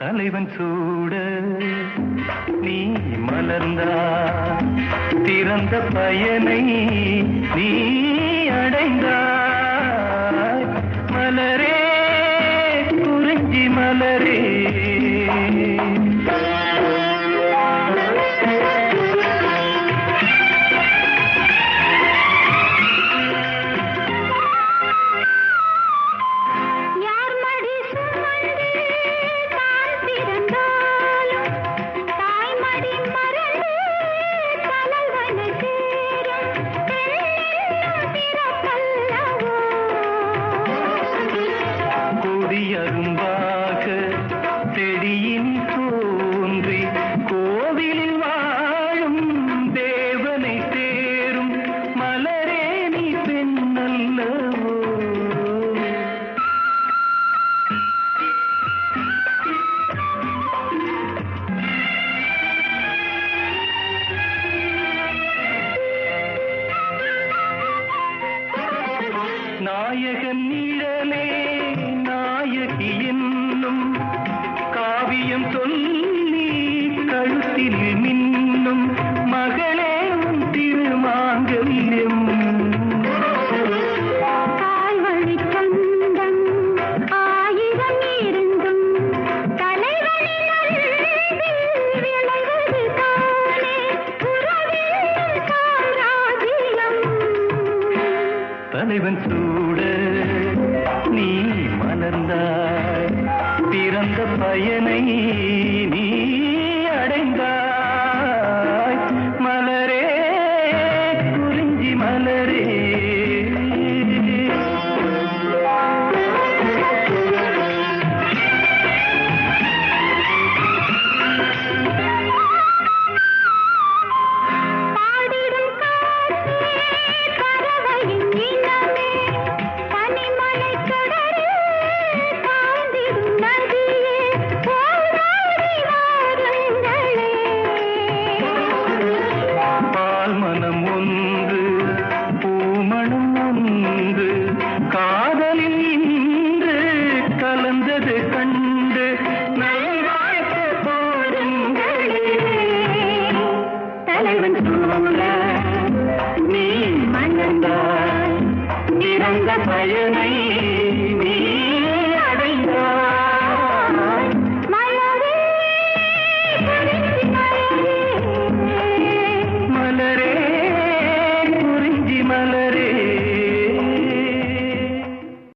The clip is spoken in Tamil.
தலைவன் சூட நீ மலர்ந்தா திறந்த பயனை நீ तेरी இனி தோன்றி நாயகன் நிழலே நாயகி என்னும் காவியம் சொல்லி கழுத்தில் மின் தலைவன் சூட நீ மலர்ந்தாய். பிறந்த பயனை நீ பயனை நீ அடைந்தாய். மலரே குறிஞ்சி மலரே.